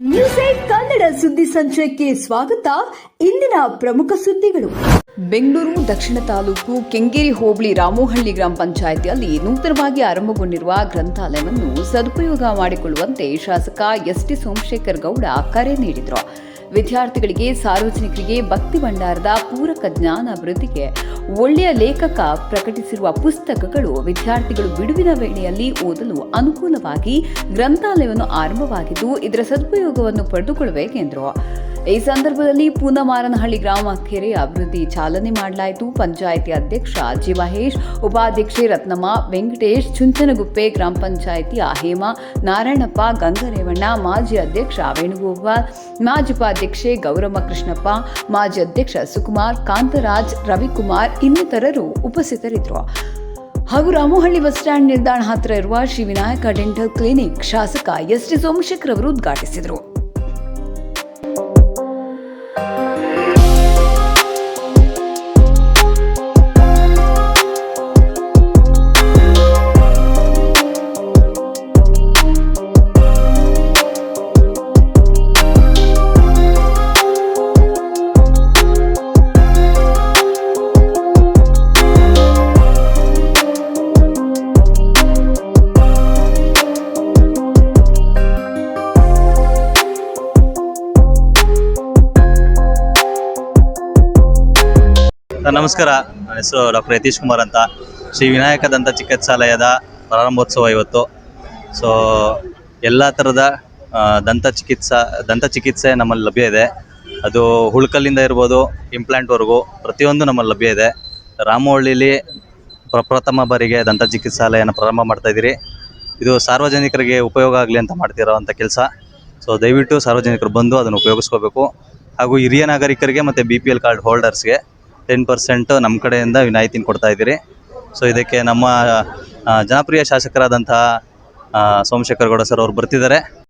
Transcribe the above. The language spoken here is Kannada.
ನ್ಯೂಸ್ ಏಟ್ ಕನ್ನಡ ಸುದ್ದಿ ಸಂಚಯಕ್ಕೆ ಸ್ವಾಗತ. ಇಂದಿನ ಪ್ರಮುಖ ಸುದ್ದಿಗಳು. ಬೆಂಗಳೂರು, ದಕ್ಷಿಣ ತಾಲೂಕು, ಕೆಂಗೇರಿ, ಹೋಬಳಿ, ರಾಮೋಹಳ್ಳಿ ಗ್ರಾಮ ಪಂಚಾಯಿತಿಯಲ್ಲಿ ನೂತನವಾಗಿ ಆರಂಭಗೊಂಡಿರುವ ಗ್ರಂಥಾಲಯವನ್ನು ಸದುಪಯೋಗ ಮಾಡಿಕೊಳ್ಳುವಂತೆ ಶಾಸಕ ಎಸ್ ಟಿ ಸೋಮಶೇಖರ್ ಗೌಡ ಕರೆ ನೀಡಿದರು. ವಿದ್ಯಾರ್ಥಿಗಳಿಗೆ ಸಾರ್ವಜನಿಕರಿಗೆ ಭಕ್ತಿ ಭಂಡಾರದ ಪೂರಕ ಜ್ಞಾನ ಅಭಿವೃದ್ಧಿಗೆ ಒಳ್ಳೆಯ ಲೇಖಕ ಪ್ರಕಟಿಸಿರುವ ಪುಸ್ತಕಗಳು ವಿದ್ಯಾರ್ಥಿಗಳು ಬಿಡುವಿನ ವೇಳೆಯಲ್ಲಿ ಓದಲು ಅನುಕೂಲವಾಗಿ ಗ್ರಂಥಾಲಯವನ್ನು ಆರಂಭವಾಗಿದ್ದು ಇದರ ಸದುಪಯೋಗವನ್ನು ಪಡೆದುಕೊಳ್ಳಬೇಕೆಂದರು ಈ ಸಂದರ್ಭದಲ್ಲಿ ಪೂನಮಾರನಹಳ್ಳಿ ಗ್ರಾಮ ಕೆರೆ ಅಭಿವೃದ್ಧಿ ಚಾಲನೆ ಮಾಡಲಾಯಿತು. ಪಂಚಾಯಿತಿ ಅಧ್ಯಕ್ಷ ಜಿ ಮಹೇಶ್, ಉಪಾಧ್ಯಕ್ಷೆ ರತ್ನಮ್ಮ, ವೆಂಕಟೇಶ್, ಚುಂಚನಗುಪ್ಪೆ ಗ್ರಾಮ ಪಂಚಾಯಿತಿ ಹೇಮಾ ನಾರಾಯಣಪ್ಪ, ಗಂಗರೇವಣ್ಣ, ಮಾಜಿ ಅಧ್ಯಕ್ಷ ವೇಣುಗೋಪಾಲ್, ಮಾಜಿ ಉಪಾಧ್ಯಕ್ಷೆ ಗೌರಮ್ಮ ಕೃಷ್ಣಪ್ಪ, ಮಾಜಿ ಅಧ್ಯಕ್ಷ ಸುಕುಮಾರ್, ಕಾಂತರಾಜ್, ರವಿಕುಮಾರ್ ಇನ್ನಿತರರು ಉಪಸ್ಥಿತರಿದ್ದರು. ಹಾಗೂ ರಾಮೋಹಳ್ಳಿ ಬಸ್ ಸ್ಟ್ಯಾಂಡ್ ನಿಲ್ದಾಣ ಹತ್ತಿರ ಇರುವ ಶ್ರೀ ವಿನಾಯಕ ಡೆಂಟಲ್ ಕ್ಲಿನಿಕ್ ಶಾಸಕ ಎಸ್ ಟಿ ಸೋಮಶೇಖರ್ ಅವರು ಉದ್ಘಾಟಿಸಿದರು. ಸರ್, ನಮಸ್ಕಾರ. ನನ್ನ ಹೆಸರು ಡಾಕ್ಟರ್ ಯತೀಶ್ ಕುಮಾರ್ ಅಂತ. ಶ್ರೀ ವಿನಾಯಕ ದಂತ ಚಿಕಿತ್ಸಾಲಯದ ಪ್ರಾರಂಭೋತ್ಸವ ಇವತ್ತು. ಸೊ ಎಲ್ಲ ಥರದ ದಂತ ಚಿಕಿತ್ಸಾ, ದಂತ ಚಿಕಿತ್ಸೆ ನಮ್ಮಲ್ಲಿ ಲಭ್ಯ ಇದೆ. ಅದು ಹುಳ್ಕಲ್ಲಿಂದ ಇರ್ಬೋದು ಇಂಪ್ಲ್ಯಾಂಟ್ವರೆಗೂ ಪ್ರತಿಯೊಂದು ನಮ್ಮಲ್ಲಿ ಲಭ್ಯ ಇದೆ. ರಾಮವಳ್ಳಿಲಿ ಪ್ರಪ್ರಥಮ ಬಾರಿಗೆ ದಂತ ಚಿಕಿತ್ಸಾಲಯನ ಪ್ರಾರಂಭ ಮಾಡ್ತಾ ಇದ್ದೀರಿ. ಇದು ಸಾರ್ವಜನಿಕರಿಗೆ ಉಪಯೋಗ ಆಗಲಿ ಅಂತ ಮಾಡ್ತಿರೋ ಅಂಥ ಕೆಲಸ. ಸೊ ದಯವಿಟ್ಟು ಸಾರ್ವಜನಿಕರು ಬಂದು ಅದನ್ನು ಉಪಯೋಗಿಸ್ಕೋಬೇಕು. ಹಾಗೂ ಹಿರಿಯ ನಾಗರಿಕರಿಗೆ ಮತ್ತು ಬಿ ಪಿ ಎಲ್ ಕಾರ್ಡ್ ಹೋಲ್ಡರ್ಸ್ಗೆ ಟೆನ್ ಪರ್ಸೆಂಟ್ ನಮ್ಮ ಕಡೆಯಿಂದ ವಿನಾಯಿತಿನ ಕೊಡ್ತಾ ಇದ್ದೀರಿ. ಸೊ ಇದಕ್ಕೆ ನಮ್ಮ ಜನಪ್ರಿಯ ಶಾಸಕರಾದಂತಹ ಸೋಮಶೇಖರ್ ಗೌಡ ಸರ್ ಅವರು ಬರ್ತಿದ್ದಾರೆ.